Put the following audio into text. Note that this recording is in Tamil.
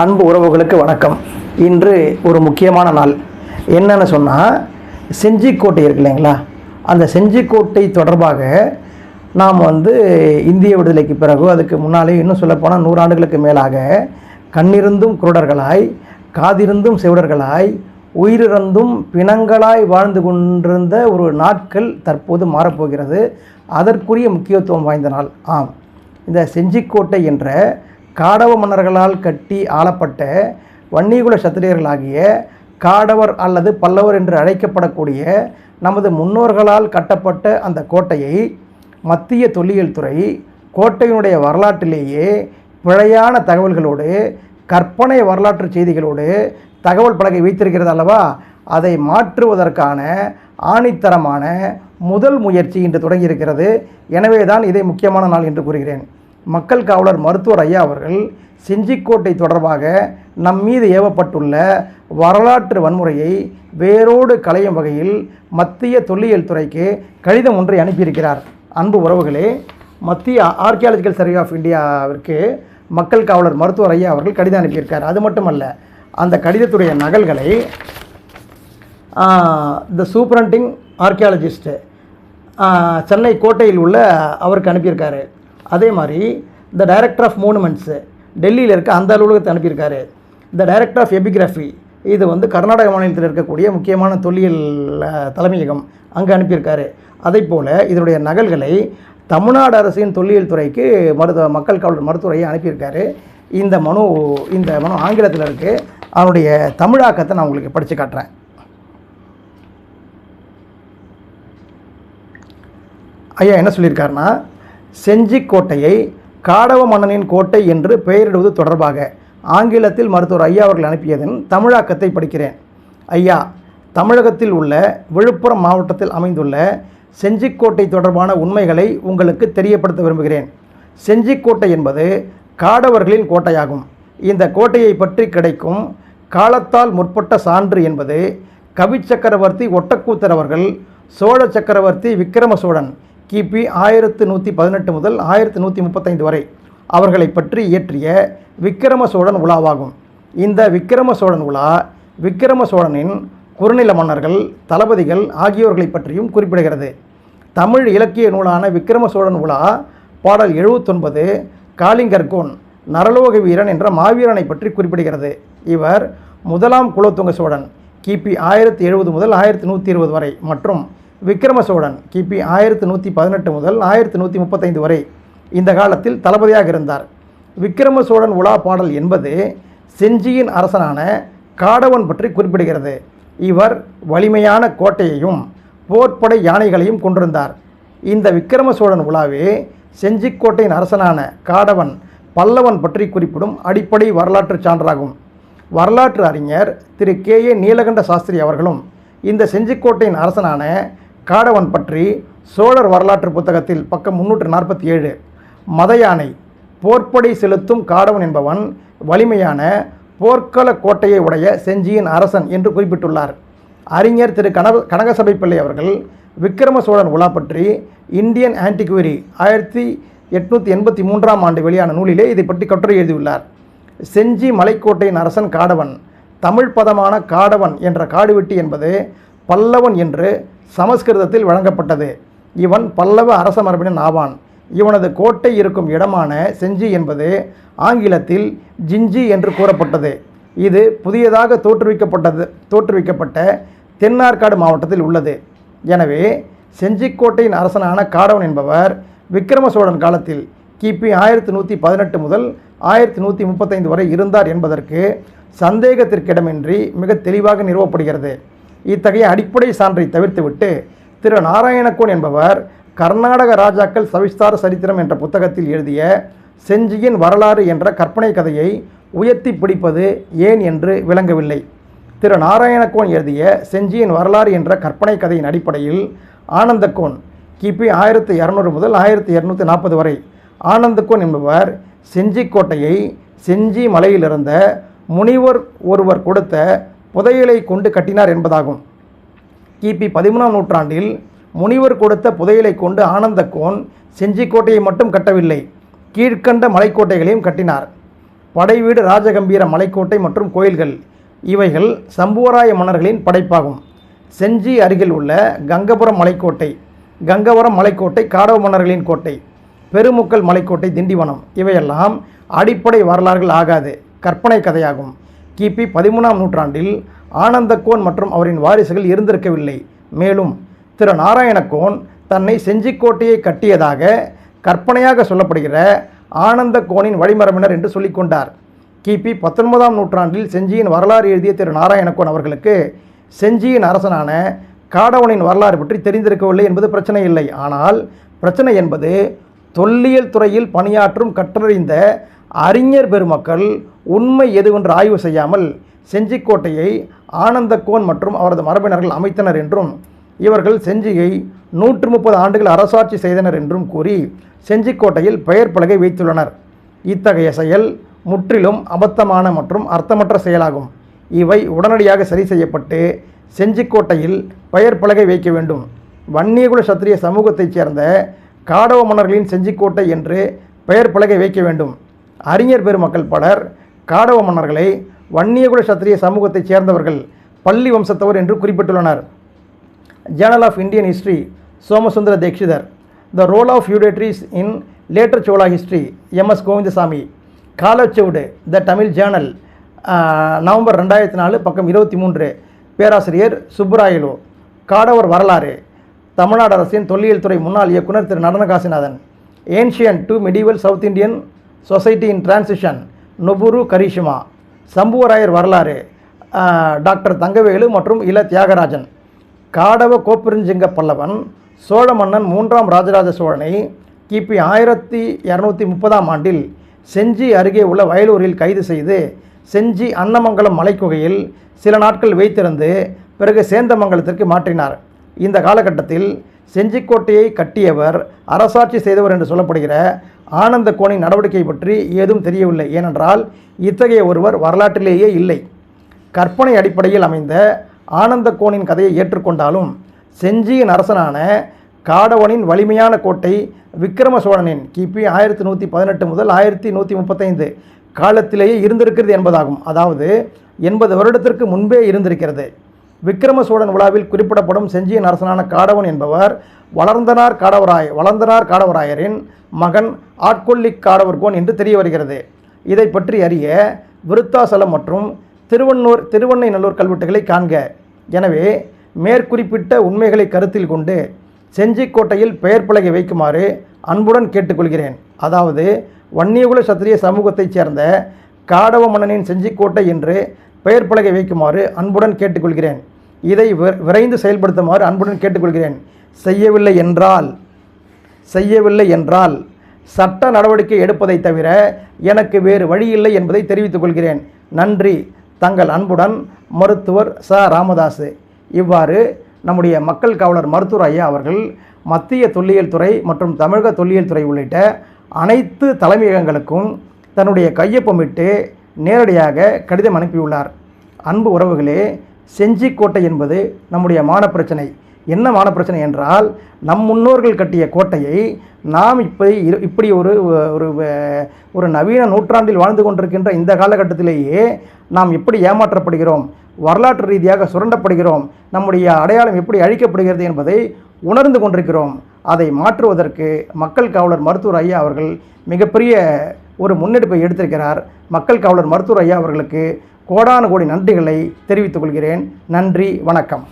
அன்பு உறவுகளுக்கு வணக்கம். இன்று ஒரு முக்கியமான நாள். என்னன்னு சொன்னால் செஞ்சிக்கோட்டை இருக்கு இல்லைங்களா? அந்த செஞ்சிக்கோட்டை தொடர்பாக நாம் வந்து இந்திய விடுதலைக்கு பிறகு அதுக்கு முன்னாலே இன்னும் சொல்லப்போனால் நூறாண்டுகளுக்கு மேலாக கண்ணிருந்தும் குருடர்களாய் காதிருந்தும் செவிடர்களாய் உயிரிழந்தும் பிணங்களாய் வாழ்ந்து கொண்டிருந்த ஒரு நாட்கள் தற்போது மாறப்போகிறது. அதற்குரிய முக்கியத்துவம் வாய்ந்த நாள். ஆம். இந்த செஞ்சிக்கோட்டை என்ற காடவ மன்னர்களால் கட்டி ஆளப்பட்ட வன்னிகுல சத்திரியர்களாகிய காடவர் அல்லது பல்லவர் என்று அழைக்கப்படக்கூடிய நமது முன்னோர்களால் கட்டப்பட்ட அந்த கோட்டையை மத்திய தொல்லியல் துறை கோட்டையினுடைய வரலாற்றிலேயே பிழையான தகவல்களோடு கற்பனை வரலாற்று செய்திகளோடு தகவல் பலகை வைத்திருக்கிறது அல்லவா? அதை மாற்றுவதற்கான ஆணித்தரமான முதல் முயற்சி இன்று தொடங்கியிருக்கிறது. எனவே தான் இதை முக்கியமான நாள் என்று கூறுகிறேன். மக்கள் காவலர் மருத்துவர் ஐயா அவர்கள் செஞ்சிக்கோட்டை தொடர்பாக நம் மீது ஏவப்பட்டுள்ள வரலாற்று வன்முறையை வேரோடு களையும் வகையில் மத்திய தொல்லியல் துறைக்கு கடிதம் ஒன்றை அனுப்பியிருக்கிறார். அன்பு உறவுகளே மத்திய ஆர்கியாலஜிக்கல் சர்வே ஆஃப் இந்தியாவிற்கு மக்கள் காவலர் மருத்துவர் ஐயா அவர்கள் கடிதம் அனுப்பியிருக்கார். அது மட்டுமல்ல அந்த கடிதத்துடைய நகல்களை த சூப்பரண்டிங் ஆர்கியாலஜிஸ்ட்டு சென்னை கோட்டையில் உள்ள அவருக்கு அனுப்பியிருக்காரு. அதே மாதிரி த டைரக்டர் ஆஃப் மோனுமெண்ட்ஸு டெல்லியில் இருக்க அந்த அலுவலகத்தை அனுப்பியிருக்காரு. த டைரக்டர் ஆஃப் எபிகிராஃபி இது வந்து கர்நாடக மாநிலத்தில் இருக்கக்கூடிய முக்கியமான தொல்லியல் தலைமையகம் அங்கே அனுப்பியிருக்காரு. அதே போல் இதனுடைய நகல்களை தமிழ்நாடு அரசின் தொல்லியல் துறைக்கு மருத்துவ மக்கள் காவலர் மருத்துவரையை அனுப்பியிருக்காரு. இந்த மனு இந்த மனு ஆங்கிலத்தில் இருக்குது அதனுடைய தமிழாக்கத்தை நான் உங்களுக்கு படித்து காட்டுறேன். ஐயா என்ன சொல்லியிருக்காருன்னா செஞ்சிக்கோட்டையை காடவ மன்னனின் கோட்டை என்று பெயரிடுவது தொடர்பாக ஆங்கிலத்தில் மருத்துவர் ஐயா அவர்கள் அனுப்பியதன் தமிழாக்கத்தை படிக்கிறேன். ஐயா தமிழகத்தில் உள்ள விழுப்புரம் மாவட்டத்தில் அமைந்துள்ள செஞ்சிக்கோட்டை தொடர்பான உண்மைகளை உங்களுக்கு தெரியப்படுத்த விரும்புகிறேன். செஞ்சிக்கோட்டை என்பது காடவர்களின் கோட்டையாகும். இந்த கோட்டையை பற்றி கிடைக்கும் காலத்தால் முற்பட்ட சான்று என்பது கவி சக்கரவர்த்தி ஒட்டக்கூத்தர் அவர்கள் சோழ சக்கரவர்த்தி விக்கிரம சோழன் கிபி ஆயிரத்து நூற்றி பதினெட்டு முதல் ஆயிரத்து நூற்றி முப்பத்தைந்து வரை அவர்களை பற்றி இயற்றிய விக்கிரம சோழன் உலாவாகும். இந்த விக்கிரம சோழன் உலா விக்கிரம சோழனின் குறுநில மன்னர்கள் தளபதிகள் ஆகியோர்களை பற்றியும் குறிப்பிடுகிறது. தமிழ் இலக்கிய நூலான விக்கிரம சோழன் உலா பாடல் எழுபத்தொன்பது காளிங்கர்கோன் நரலோக வீரன் என்ற மாவீரனை பற்றி குறிப்பிடுகிறது. இவர் முதலாம் குலோத்துங்க சோழன் கிபி ஆயிரத்தி எழுபது முதல் ஆயிரத்தி நூற்றி இருபது வரை மற்றும் விக்கிரம சோழன் கிபி ஆயிரத்தி நூற்றி பதினெட்டு முதல் ஆயிரத்தி நூற்றி முப்பத்தைந்து வரை இந்த காலத்தில் தளபதியாக இருந்தார். விக்கிரம சோழன் உலா பாடல் என்பது செஞ்சியின் அரசனான காடவன் பற்றி குறிப்பிடுகிறது. இவர் வலிமையான கோட்டையையும் போர்ப்படை யானைகளையும் கொண்டிருந்தார். இந்த விக்கிரம சோழன் உலாவே செஞ்சிக்கோட்டையின் அரசனான காடவன் பல்லவன் பற்றி குறிப்பிடும் அடிப்படை வரலாற்று சான்றாகும். வரலாற்று அறிஞர் திரு கே ஏ நீலகண்ட சாஸ்திரி அவர்களும் இந்த செஞ்சிக்கோட்டையின் அரசனான காடவன் பற்றி சோழர் வரலாற்று புத்தகத்தில் பக்கம் முன்னூற்று நாற்பத்தி ஏழு மதயானை போர்ப்படை செலுத்தும் காடவன் என்பவன் வலிமையான போர்க்கள கோட்டையை உடைய செஞ்சியின் அரசன் என்று குறிப்பிட்டுள்ளார். அறிஞர் திரு கனக கனகசபை பிள்ளை அவர்கள் விக்கிரம சோழன் உலா பற்றி இந்தியன் ஆன்டிக்வரி ஆயிரத்தி எட்நூற்றி எண்பத்தி மூன்றாம் ஆண்டு வெளியான நூலிலே இதை பற்றி கட்டுரை எழுதியுள்ளார். செஞ்சி மலைக்கோட்டையின் அரசன் காடவன் தமிழ் பதமான காடவன் என்ற காடுவெட்டி என்பது பல்லவன் என்று சமஸ்கிருதத்தில் வழங்கப்பட்டது. இவன் பல்லவ அரச மரபினன் ஆவான் இவனது கோட்டை இருக்கும் இடமான செஞ்சி என்பது ஆங்கிலத்தில் ஜிஞ்சி என்று கூறப்பட்டது. இது புதியதாக தோற்றுவிக்கப்பட்டது தோற்றுவிக்கப்பட்ட தென்னார்காடு மாவட்டத்தில் உள்ளது. எனவே செஞ்சிக்கோட்டையின் அரசனான காடவன் என்பவர் விக்கிரம சோழன் காலத்தில் கிபி ஆயிரத்தி நூற்றி பதினெட்டு முதல் ஆயிரத்தி நூற்றி முப்பத்தைந்து வரை இருந்தார் என்பதற்கு சந்தேகத்திற்கிடமின்றி மிக தெளிவாக நிறுவப்படுகிறது. இத்தகைய அடிப்படை சான்றை தவிர்த்துவிட்டு திரு நாராயணகோன் என்பவர் கர்நாடக ராஜாக்கள் சவிஸ்தார சரித்திரம் என்ற புத்தகத்தில் எழுதிய செஞ்சியின் வரலாறு என்ற கற்பனை கதையை உயர்த்தி பிடிப்பது ஏன் என்று விளங்கவில்லை. திரு நாராயணகோன் எழுதிய செஞ்சியின் வரலாறு என்ற கற்பனை கதையின் அடிப்படையில் ஆனந்தகோன் கிபி ஆயிரத்தி இரநூறு முதல் ஆயிரத்தி இரநூத்தி நாற்பது வரை. ஆனந்தகோன் என்பவர் செஞ்சி கோட்டையை செஞ்சி மலையிலிருந்த முனிவர் ஒருவர் கொடுத்த புதையலை கொண்டு கட்டினார் என்பதாகும். கிபி பதிமூணாம் நூற்றாண்டில் முனிவர் கொடுத்த புதையலை கொண்டு ஆனந்தக்கோன் செஞ்சிக்கோட்டையை மட்டும் கட்டவில்லை கீழ்க்கண்ட மலைக்கோட்டைகளையும் கட்டினார். படைவீடு ராஜகம்பீர மலைக்கோட்டை மற்றும் கோயில்கள் இவைகள் சம்புவராய மன்னர்களின் படைப்பாகும். செஞ்சி அருகில் உள்ள கங்கபுரம் மலைக்கோட்டை கங்கபுரம் மலைக்கோட்டை காடவ மன்னர்களின் கோட்டை பெருமுக்கல் மலைக்கோட்டை திண்டிவனம் இவையெல்லாம் அடிப்படை வரலாறுகள் ஆகாது கற்பனை கதையாகும். கிபி பதிமூணாம் நூற்றாண்டில் ஆனந்தக்கோன் மற்றும் அவரின் வாரிசுகள் இருந்திருக்கவில்லை. மேலும் திரு நாராயணக்கோன் தன்னை செஞ்சிக்கோட்டையை கட்டியதாக கற்பனையாக சொல்லப்படுகிற ஆனந்தக்கோனின் வழிமரபினர் என்று சொல்லிக்கொண்டார் கிபி பத்தொன்பதாம் நூற்றாண்டில் செஞ்சியின் வரலாறு எழுதிய திரு நாராயணக்கோன் அவர்களுக்கு செஞ்சியின் அரசனான காடவனின் வரலாறு பற்றி தெரிந்திருக்கவில்லை என்பது பிரச்சனை இல்லை. ஆனால் பிரச்சனை என்பது தொல்லியல் துறையில் பணியாற்றும் கற்றறிந்த அறிஞர் பெருமக்கள் உண்மை எதுவென்று ஆய்வு செய்யாமல் செஞ்சிக்கோட்டையை ஆனந்தக்கோன் மற்றும் அவரது மரபினர்கள் அமைத்தனர் என்றும் இவர்கள் செஞ்சியை நூற்று முப்பது ஆண்டுகள் அரசாட்சி செய்தனர் என்றும் கூறி செஞ்சிக்கோட்டையில் பெயர் பலகை வைத்துள்ளனர். இத்தகைய செயல் முற்றிலும் அபத்தமான மற்றும் அர்த்தமற்ற செயலாகும். இவை உடனடியாக சரி செய்யப்பட்டு செஞ்சிக்கோட்டையில் பெயர் பலகை வைக்க வேண்டும். வன்னியகுல சத்திரிய சமூகத்தைச் சேர்ந்த காடவ மன்னர்களின் செஞ்சிக்கோட்டை என்று பெயர் பலகை வைக்க வேண்டும். அறிஞர் பெருமக்கள் பலர் காடவ மன்னர்களை வன்னியகுல சத்திரிய சமூகத்தைச் சேர்ந்தவர்கள் பள்ளி வம்சத்தவர் என்று குறிப்பிட்டுள்ளனர். Journal of Indian history Somasundara Dikshitar. The role of Udaiyars in later Chola history MS Govindasamy Kalachuvadu the Tamil journal November ரெண்டாயிரத்தி நாலு பக்கம் இருபத்தி மூன்று. பேராசிரியர் சுப்புராயலு. காடவர் வரலாறு. தமிழ்நாடு அரசின் தொல்லியல் துறை முன்னாள் இயக்குனர் Thiru Natanakasinathan. Ancient to medieval South Indian society in transition Noboru Karashima Sambuvarayar வரலாறு டாக்டர் தங்கவேலு மற்றும் இள தியாகராஜன். காடவ கோப்பெருஞ்சிங்க பல்லவன் சோழ மன்னன் மூன்றாம் ராஜராஜ சோழனை கிபி ஆயிரத்தி இரநூத்தி முப்பதாம் ஆண்டில் செஞ்சி அருகே உள்ள வயலூரில் கைது செய்து செஞ்சி அன்னமங்கலம் மலைக்குகையில் சில நாட்கள் வைத்திருந்து பிறகு சேந்தமங்கலத்திற்கு மாற்றினார். இந்த காலகட்டத்தில் செஞ்சிக்கோட்டையை கட்டியவர் அரசாட்சி செய்தவர் என்று சொல்லப்படுகிற ஆனந்த கோனின் நடவடிக்கை பற்றி ஏதும் தெரியவில்லை. ஏனென்றால் இத்தகைய ஒருவர் வரலாற்றிலேயே இல்லை. கற்பனை அடிப்படையில் அமைந்த ஆனந்த கோனின் கதையை ஏற்றுக்கொண்டாலும் செஞ்சியின் அரசனான காடவனின் வலிமையான கோட்டை விக்கிரம சோழனின் கிபி ஆயிரத்தி நூற்றி பதினெட்டு முதல் ஆயிரத்தி நூற்றி முப்பத்தைந்து காலத்திலேயே இருந்திருக்கிறது என்பதாகும். அதாவது எண்பது வருடத்திற்கு முன்பே இருந்திருக்கிறது. விக்கிரம சோழன் விழாவில் குறிப்பிடப்படும் செஞ்சியின் அரசனான காடவன் என்பவர் வளர்ந்தனார் காடவராய வளர்ந்தனார் காடவராயரின் மகன் ஆட்கொல்லிக் காடவர்கோன் என்று தெரிய வருகிறது இதை பற்றி அறிய விருத்தாசலம் மற்றும் திருவண்ணூர் திருவண்ணை நல்லூர் கல்வெட்டுகளை காண்க. எனவே மேற்குறிப்பிட்ட உண்மைகளை கருத்தில் கொண்டு செஞ்சிக்கோட்டையில் பெயர் பலகை வைக்குமாறு அன்புடன் கேட்டுக்கொள்கிறேன். அதாவது வன்னியகுல சத்திரிய சமூகத்தைச் சேர்ந்த காடவ மன்னனின் செஞ்சிக்கோட்டை என்று பெயர் பலகை வைக்குமாறு அன்புடன் கேட்டுக்கொள்கிறேன். இதை விரைந்து செயல்படுத்துமாறு அன்புடன் கேட்டுக்கொள்கிறேன். செய்யவில்லை என்றால் செய்யவில்லை என்றால் சட்ட நடவடிக்கை எடுப்பதை தவிர எனக்கு வேறு வழியில்லை என்பதை தெரிவித்துக் கொள்கிறேன். நன்றி. தங்கள் அன்புடன் மருத்துவர் ச. ராமதாசு. இவ்வாறு நம்முடைய மக்கள் காவலர் மருத்துவர் ஐயா அவர்கள் மத்திய தொல்லியல் துறை மற்றும் தமிழக தொல்லியல் துறை உள்ளிட்ட அனைத்து தலைமையகங்களுக்கும் தன்னுடைய கையொப்பமிட்டு நேரடியாக கடிதம் அனுப்பியுள்ளார். அன்பு உறவுகளே செஞ்சிக்கோட்டை என்பது நம்முடைய மான பிரச்சனை என்ன மான பிரச்சனை என்றால் நம் முன்னோர்கள் கட்டிய கோட்டையை நாம் இப்படி இரு- இப்படி ஒரு ஒரு ஒரு நவீன நூற்றாண்டில் வாழ்ந்து கொண்டிருக்கின்ற இந்த காலகட்டத்திலேயே நாம் எப்படி ஏமாற்றப்படுகிறோம்? வரலாற்று ரீதியாக சுரண்டப்படுகிறோம்? நம்முடைய அடையாளம் எப்படி அழிக்கப்படுகிறது என்பதை உணர்ந்து கொண்டிருக்கிறோம். அதை மாற்றுவதற்கு மக்கள் காவலர் மருத்துவர் ஐயா அவர்கள் மிகப்பெரிய ஒரு முன்னெடுப்பை எடுத்திருக்கிறார். மக்கள் காவலர் மருத்துவர் ஐயா அவர்களுக்கு கோடான கோடி நன்றிகளை தெரிவித்துக் கொள்கிறேன். நன்றி வணக்கம்.